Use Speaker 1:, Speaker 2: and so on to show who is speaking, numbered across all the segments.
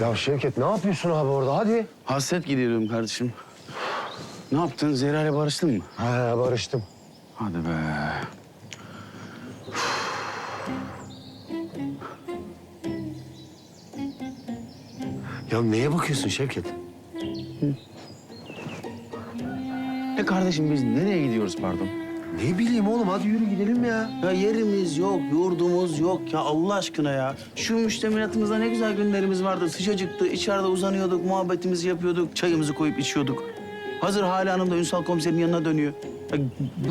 Speaker 1: Ya Şevket ne yapıyorsun abi orada hadi.
Speaker 2: Hasret gidiyorum kardeşim. Ne yaptın? Zehra ile barıştın mı?
Speaker 1: He barıştım.
Speaker 2: Hadi be.
Speaker 1: Ya neye bakıyorsun Şevket?
Speaker 2: E kardeşim biz nereye gidiyoruz pardon?
Speaker 1: Ne bileyim oğlum hadi yürü gidelim ya.
Speaker 2: Ya yerimiz yok, yurdumuz yok ya Allah aşkına ya. Şu müştemilatımızda ne güzel günlerimiz vardı. Sıcacıktı, içeride uzanıyorduk, muhabbetimizi yapıyorduk, çayımızı koyup içiyorduk. Hazır Hale Hanım da Ünsal komiserin yanına dönüyor. Ya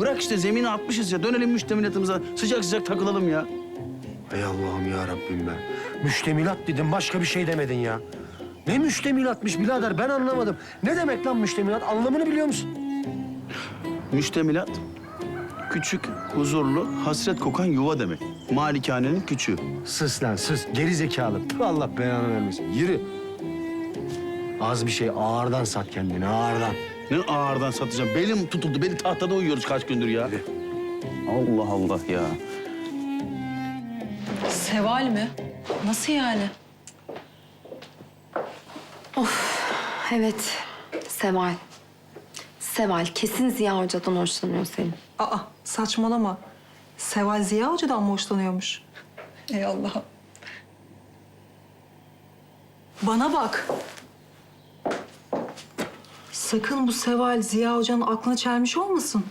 Speaker 2: bırak işte zemini atmışız ya. Dönelim müştemilatımıza. Sıcak sıcak takılalım ya.
Speaker 1: Ey Allah'ım ya Rabbim be. Müştemilat dedim başka bir şey demedin ya. Ne müştemilatmış birader ben anlamadım. Ne demek lan müştemilat anlamını biliyor musun?
Speaker 2: Müştemilat, küçük, huzurlu, hasret kokan yuva demek. Malikanenin küçüğü.
Speaker 1: Sus lan sus geri zekalı. Tüh, Allah belanı vermesin. Yürü. Az bir şey ağırdan sat kendini ağırdan.
Speaker 2: Ne ağırdan satacağım. Belim tutuldu. Beni tahtada uyuyoruz kaç gündür ya. Allah Allah ya.
Speaker 3: Seval mi? Nasıl yani?
Speaker 4: Evet, Seval. Seval kesin Ziya Hoca'dan hoşlanıyor senin.
Speaker 3: Aa saçmalama. Seval Ziya Hoca'dan mı hoşlanıyormuş? Ey Allah'ım. Bana bak. Sakın bu Seval Ziya Hoca'nın aklına çelmiş olmasın.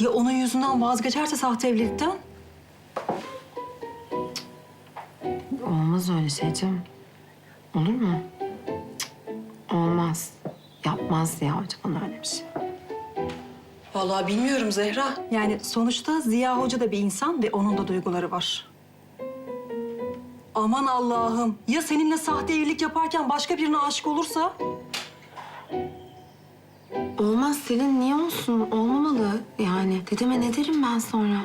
Speaker 3: Ya onun yüzünden vazgeçerse sahte evlilikten?
Speaker 4: Olmaz öyle şey canım. Olur mu? Cık, Olmaz. Yapmaz Ziya Hoca bana öyle bir şey.
Speaker 3: Vallahi bilmiyorum Zehra. Yani sonuçta Ziya Hoca da bir insan ve onun da duyguları var. Aman Allah'ım. Ya seninle sahte evlilik yaparken başka birine aşık olursa?
Speaker 4: Olmaz Selin niye olsun? Olmamalı yani. Dedeme ne derim ben sonra?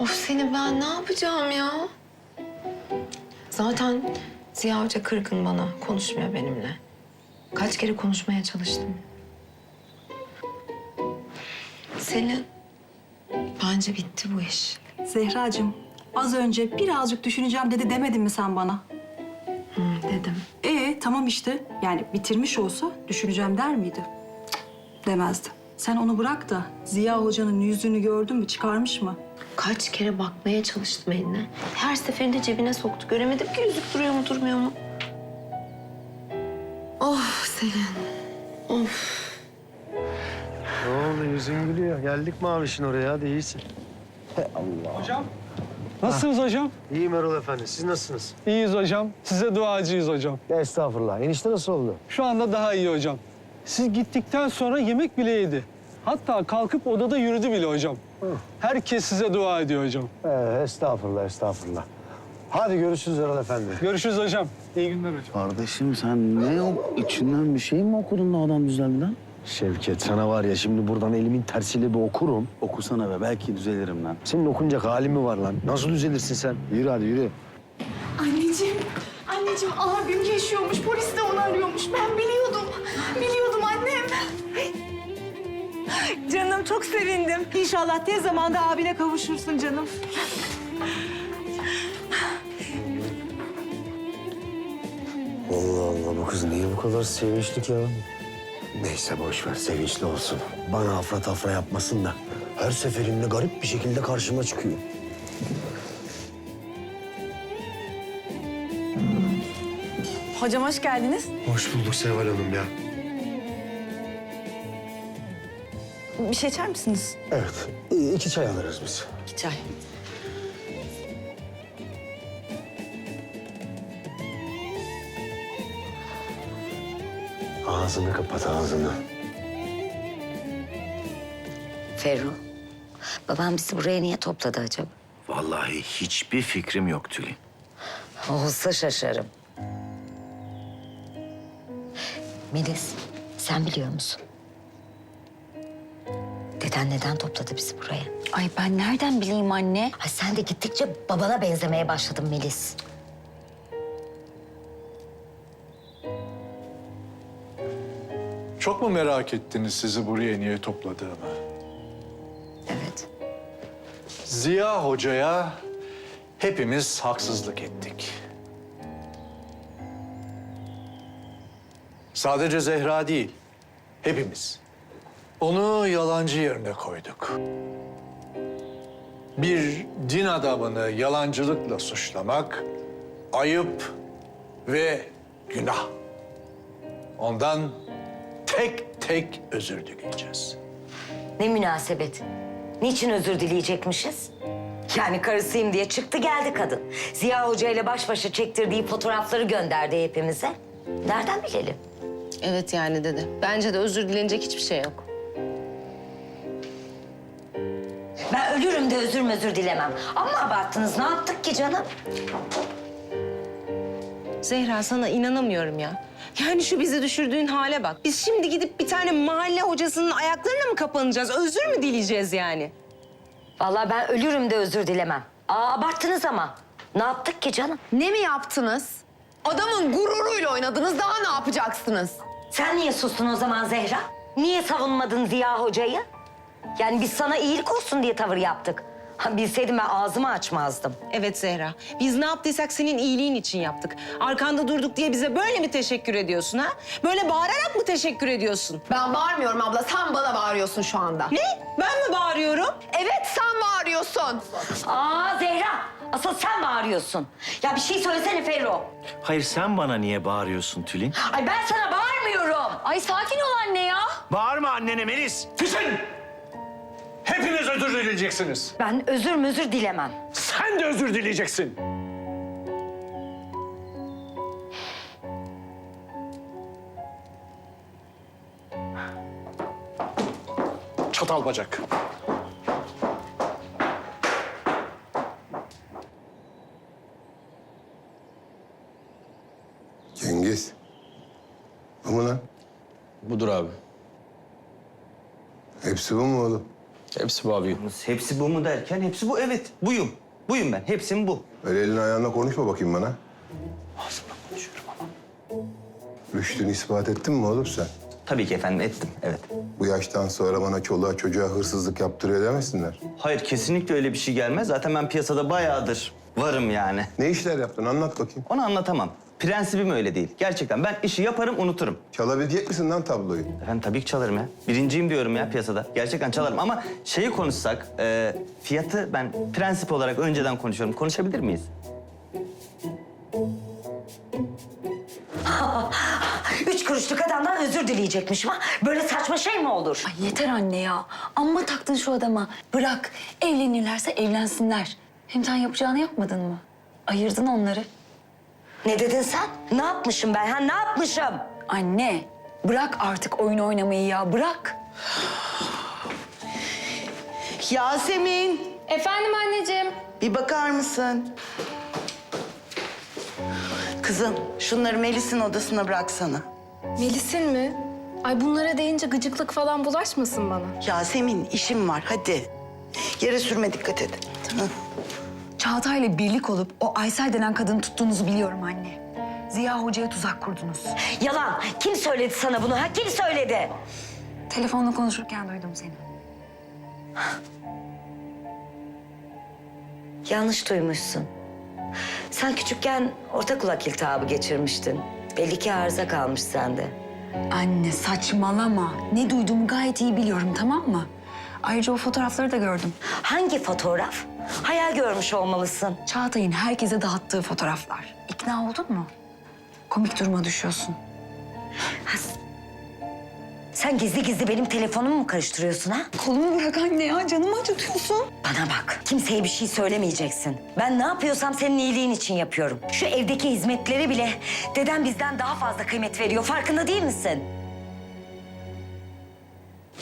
Speaker 4: Of seni ben ne yapacağım ya? Zaten Ziya Hoca kırgın bana. Konuşmuyor benimle. Kaç kere konuşmaya çalıştım. Selin, bence bitti bu iş.
Speaker 3: Zehracığım az önce birazcık düşüneceğim dedi demedin mi sen bana?
Speaker 4: Hı, dedim.
Speaker 3: Ee tamam işte. Yani bitirmiş olsa düşüneceğim der miydi? Cık, demezdi. Sen onu bırak da Ziya Hoca'nın yüzünü gördün mü çıkarmış mı?
Speaker 4: Kaç kere bakmaya çalıştım eline. Her seferinde cebine soktu. Göremedim ki yüzük duruyor mu durmuyor mu?
Speaker 1: Geldik mavişin oraya hadi iyisin.
Speaker 5: Hocam. Nasılsınız hocam?
Speaker 1: İyiyim Erol Efendi siz nasılsınız?
Speaker 5: İyiyiz hocam. Size duacıyız hocam.
Speaker 1: Estağfurullah. Enişte nasıl oldu?
Speaker 5: Şu anda daha iyi hocam. Siz gittikten sonra yemek bile yedi. Hatta kalkıp odada yürüdü bile hocam. Herkes size dua ediyor hocam.
Speaker 1: Ee, estağfurullah estağfurullah. Hadi görüşürüz Erol Efendi.
Speaker 5: Görüşürüz hocam. İyi günler hocam.
Speaker 2: Kardeşim sen ne o içinden bir şey mi okudun da adam düzeldi lan?
Speaker 1: Şevket sana var ya şimdi buradan elimin tersiyle bir okurum.
Speaker 2: Okusana be belki düzelirim lan.
Speaker 1: Senin okunacak halin mi var lan? Nasıl düzelirsin sen? Yürü hadi yürü.
Speaker 6: Anneciğim, anneciğim abim yaşıyormuş. Polis de onu arıyormuş. Ben biliyordum. Biliyordum annem.
Speaker 7: Canım çok sevindim. İnşallah tez zamanda abine kavuşursun canım.
Speaker 1: Allah Allah bu kız niye bu kadar sevinçli ya? Neyse boş ver sevinçli olsun. Bana afra tafra yapmasın da. Her seferinde garip bir şekilde karşıma çıkıyor.
Speaker 7: Hocam hoş geldiniz.
Speaker 1: Hoş bulduk Seval Hanım ya.
Speaker 7: Bir şey içer misiniz?
Speaker 1: Evet iki çay alırız biz.
Speaker 7: İki çay.
Speaker 1: Ağzını kapat ağzını.
Speaker 8: Ferru, babam bizi buraya niye topladı acaba?
Speaker 9: Vallahi hiçbir fikrim yok Tülin.
Speaker 8: Olsa şaşarım. Melis, sen biliyor musun? Deden neden topladı bizi buraya?
Speaker 6: Ay ben nereden bileyim anne?
Speaker 8: Ay sen de gittikçe babana benzemeye başladın Melis.
Speaker 10: Çok mu merak ettiniz sizi buraya niye topladığımı?
Speaker 8: Evet.
Speaker 10: Ziya Hoca'ya hepimiz haksızlık ettik. Sadece Zehra değil, hepimiz. Onu yalancı yerine koyduk. Bir din adamını yalancılıkla suçlamak ayıp ve günah. Ondan tek tek özür dileyeceğiz.
Speaker 8: Ne münasebet. Niçin özür dileyecekmişiz? Yani karısıyım diye çıktı geldi kadın. Ziya Hoca ile baş başa çektirdiği fotoğrafları gönderdi hepimize. Nereden bilelim?
Speaker 4: Evet yani dede. Bence de özür dilenecek hiçbir şey yok.
Speaker 8: Ben ölürüm de özür özür dilemem. Ama abarttınız. Ne yaptık ki canım?
Speaker 4: Zehra sana inanamıyorum ya. Yani şu bizi düşürdüğün hale bak. Biz şimdi gidip bir tane mahalle hocasının ayaklarına mı kapanacağız? Özür mü dileyeceğiz yani?
Speaker 8: Vallahi ben ölürüm de özür dilemem. Aa abarttınız ama. Ne yaptık ki canım?
Speaker 6: Ne mi yaptınız? Adamın gururuyla oynadınız. Daha ne yapacaksınız?
Speaker 8: Sen niye sustun o zaman Zehra? Niye savunmadın Ziya Hoca'yı? Yani biz sana iyilik olsun diye tavır yaptık. Ha, bilseydim ben ağzımı açmazdım.
Speaker 4: Evet Zehra. Biz ne yaptıysak senin iyiliğin için yaptık. Arkanda durduk diye bize böyle mi teşekkür ediyorsun ha? Böyle bağırarak mı teşekkür ediyorsun?
Speaker 6: Ben bağırmıyorum abla. Sen bana bağırıyorsun şu anda.
Speaker 4: Ne? Ben mi bağırıyorum?
Speaker 6: Evet sen bağırıyorsun.
Speaker 8: Aa Zehra, asıl sen bağırıyorsun. Ya bir şey söylesene Ferro.
Speaker 9: Hayır sen bana niye bağırıyorsun Tülin?
Speaker 8: Ay ben sana bağırmıyorum.
Speaker 6: Ay sakin ol anne ya.
Speaker 9: Bağırma annene Melis.
Speaker 10: Hepiniz özür dileyeceksiniz.
Speaker 8: Ben özür özür dilemem.
Speaker 10: Sen de özür dileyeceksin. Çatal bacak.
Speaker 1: Cengiz. Bu mu lan?
Speaker 11: Budur abi.
Speaker 1: Hepsi bu mu oğlum?
Speaker 11: Hepsi bu abi.
Speaker 12: Hepsi bu mu derken hepsi bu evet buyum. Buyum ben hepsim bu.
Speaker 1: Öyle elini ayağına konuşma bakayım bana. Rüştünü ispat ettin mi oğlum sen?
Speaker 12: Tabii ki efendim ettim evet.
Speaker 1: Bu yaştan sonra bana çoluğa çocuğa hırsızlık yaptırıyor demesinler.
Speaker 12: Hayır kesinlikle öyle bir şey gelmez. Zaten ben piyasada bayağıdır varım yani.
Speaker 1: Ne işler yaptın anlat bakayım.
Speaker 12: Onu anlatamam. Prensibim öyle değil. Gerçekten ben işi yaparım unuturum.
Speaker 1: Çalabilecek misin lan tabloyu?
Speaker 12: Efendim tabii ki çalarım ya. Birinciyim diyorum ya piyasada. Gerçekten çalarım ama şeyi konuşsak, e, fiyatı ben prensip olarak önceden konuşuyorum. Konuşabilir miyiz?
Speaker 8: Üç kuruşluk adamdan özür dileyecekmişim ha. Böyle saçma şey mi olur?
Speaker 13: Ay yeter anne ya. Amma taktın şu adama. Bırak. Evlenirlerse evlensinler. Hem sen yapacağını yapmadın mı? Ayırdın onları.
Speaker 8: Ne dedin sen? Ne yapmışım ben ha? Ne yapmışım?
Speaker 13: Anne, bırak artık oyun oynamayı ya. Bırak.
Speaker 14: Yasemin,
Speaker 6: Efendim anneciğim.
Speaker 14: bir bakar mısın? Kızım, şunları Melis'in odasına bıraksana.
Speaker 6: Melis'in mi? Ay bunlara deyince gıcıklık falan bulaşmasın bana.
Speaker 14: Yasemin, işim var, hadi. Yere sürme, dikkat et. Tamam.
Speaker 13: Çağatay'la birlik olup o Aysel denen kadını tuttuğunuzu biliyorum anne. Ziya Hoca'ya tuzak kurdunuz.
Speaker 8: Yalan. Kim söyledi sana bunu ha? Kim söyledi?
Speaker 13: Telefonla konuşurken duydum seni.
Speaker 8: Yanlış duymuşsun. Sen küçükken orta kulak iltihabı geçirmiştin. Belli ki arıza kalmış sende.
Speaker 13: Anne saçmalama. Ne duyduğumu gayet iyi biliyorum tamam mı? Ayrıca o fotoğrafları da gördüm.
Speaker 8: Hangi fotoğraf? Hayal görmüş olmalısın.
Speaker 13: Çağatay'ın herkese dağıttığı fotoğraflar. İkna oldun mu? Komik duruma düşüyorsun.
Speaker 8: Sen gizli gizli benim telefonumu mu karıştırıyorsun ha?
Speaker 13: Kolumu bırak anne ya. Canımı acıtıyorsun.
Speaker 8: Bana bak. Kimseye bir şey söylemeyeceksin. Ben ne yapıyorsam senin iyiliğin için yapıyorum. Şu evdeki hizmetleri bile dedem bizden daha fazla kıymet veriyor. Farkında değil misin?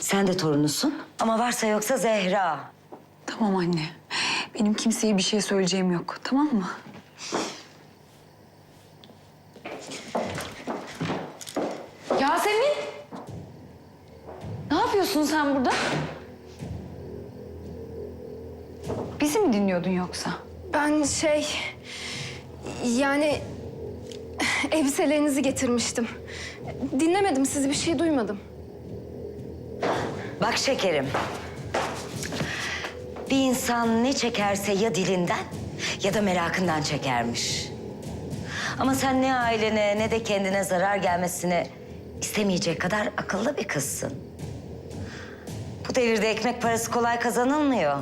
Speaker 8: Sen de torunusun ama varsa yoksa Zehra.
Speaker 13: Tamam anne. Benim kimseye bir şey söyleyeceğim yok. Tamam mı?
Speaker 6: Yasemin. Ne yapıyorsun sen burada?
Speaker 13: Bizi mi dinliyordun yoksa?
Speaker 6: Ben şey... Yani... Elbiselerinizi getirmiştim. Dinlemedim sizi, bir şey duymadım.
Speaker 8: Bak şekerim. Bir insan ne çekerse ya dilinden ya da merakından çekermiş. Ama sen ne ailene ne de kendine zarar gelmesini istemeyecek kadar akıllı bir kızsın. Bu devirde ekmek parası kolay kazanılmıyor.